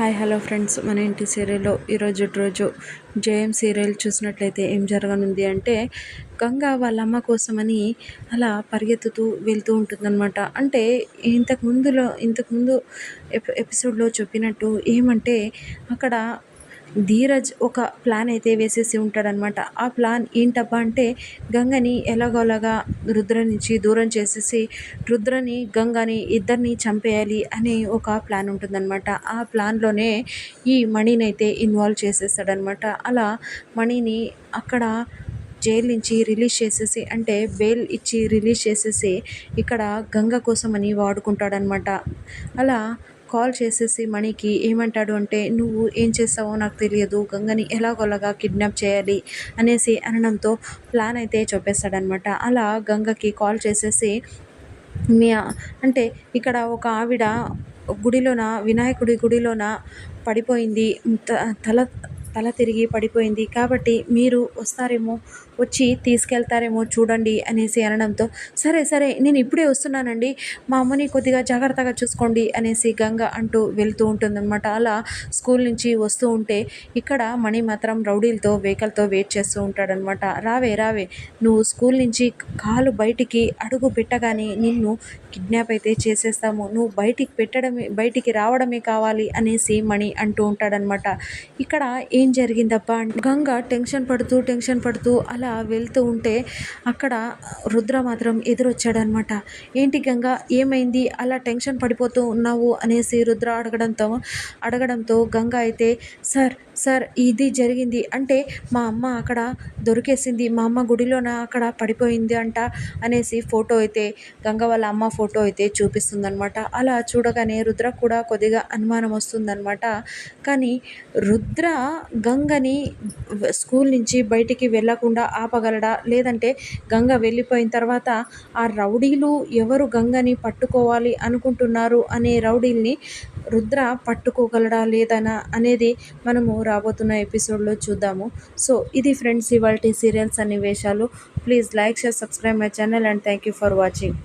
Hi hello friends. మన ఇంటి సీరియల్లో ఈరోజు రోజు జేఎం సీరియల్ చూసినట్లయితే ఏం జరగనుంది అంటే గంగ వాళ్ళ అమ్మ కోసమని అలా పరిగెత్తుతూ వెళ్తూ ఉంటుందన్నమాట. అంటే ఇంతకు ముందులో ఇంతకుముందు ఎపి ఎపిసోడ్లో చెప్పినట్టు ఏమంటే అక్కడ ధీరజ్ ఒక ప్లాన్ అయితే వేసేసి ఉంటాడనమాట ఆ ప్లాన్ ఏంటబ్బా అంటే గంగని ఎలాగోలాగా రుద్ర నుంచి దూరం చేసేసి రుద్రని గంగని ఇద్దరిని చంపేయాలి అనే ఒక ప్లాన్ ఉంటుందన్నమాట. ఆ ప్లాన్లోనే ఈ మణిని అయితే ఇన్వాల్వ్ చేసేస్తాడనమాట అలా మణిని అక్కడ జైలు నుంచి రిలీజ్ చేసేసి అంటే బెయిల్ ఇచ్చి రిలీజ్ చేసేసి ఇక్కడ గంగ కోసమని వాడుకుంటాడనమాట అలా కాల్ చేసేసి మణికి ఏమంటాడు అంటే నువ్వు ఏం చేస్తావో నాకు తెలియదు. గంగని ఎలాగోలాగా కిడ్నాప్ చేయాలి అనేసి అనడంతో ప్లాన్ అయితే చెప్పేస్తాడనమాట అలా గంగకి కాల్ చేసేసి మీ అంటే ఇక్కడ ఒక ఆవిడ గుడిలోన వినాయకుడి గుడిలోన పడిపోయింది. తల తల తిరిగి పడిపోయింది. కాబట్టి మీరు వస్తారేమో వచ్చి తీసుకెళ్తారేమో చూడండి అనేసి అనడంతో సరే సరే నేను ఇప్పుడే వస్తున్నానండి. మా అమ్మని కొద్దిగా జాగ్రత్తగా చూసుకోండి అనేసి గంగ అంటూ వెళ్తూ ఉంటుందన్నమాట. అలా స్కూల్ నుంచి వస్తూ ఉంటే ఇక్కడ మణి మాత్రం రౌడీలతో వెహికల్తో వెయిట్ చేస్తూ ఉంటాడనమాట రావే రావే నువ్వు స్కూల్ నుంచి కాలు బయటికి అడుగు పెట్టగానే నిన్ను కిడ్నాప్ అయితే చేసేస్తాము. నువ్వు బయటికి పెట్టడమే బయటికి రావడమే కావాలి అనేసి మణి అంటూ ఉంటాడనమాట ఇక్కడ ఏ ఏం జరిగిందబ్బా గంగ టెన్షన్ పడుతూ టెన్షన్ పడుతూ అలా వెళ్తూ ఉంటే అక్కడ రుద్ర మాత్రం ఎదురొచ్చాడనమాట. ఏంటి గంగ ఏమైంది? అలా టెన్షన్ పడిపోతూ ఉన్నావు? అనేసి రుద్ర అడగడంతో అడగడంతో గంగ అయితే సార్ సార్ ఇది జరిగింది. అంటే మా అమ్మ అక్కడ దొరికేసింది. మా అమ్మ గుడిలోన అక్కడ పడిపోయింది అంట అనేసి ఫోటో అయితే గంగ వాళ్ళ అమ్మ ఫోటో అయితే చూపిస్తుందనమాట. అలా చూడగానే రుద్ర కూడా కొద్దిగా అనుమానం వస్తుందనమాట. కానీ రుద్ర గంగని స్కూల్ నుంచి బయటికి వెళ్ళకుండా ఆపగలడా? లేదంటే గంగ వెళ్ళిపోయిన తర్వాత ఆ రౌడీలు ఎవరు గంగని పట్టుకోవాలి అనుకుంటున్నారు అనే రౌడీల్ని రుద్ర పట్టుకోగలడా లేదనా అనేది మనము రాబోతున్న ఎపిసోడ్లో చూద్దాము. సో ఇది ఫ్రెండ్స్ ఇవాళ సీరియల్స్ అన్ని వేషాలు please like share subscribe my channel and thank you for watching.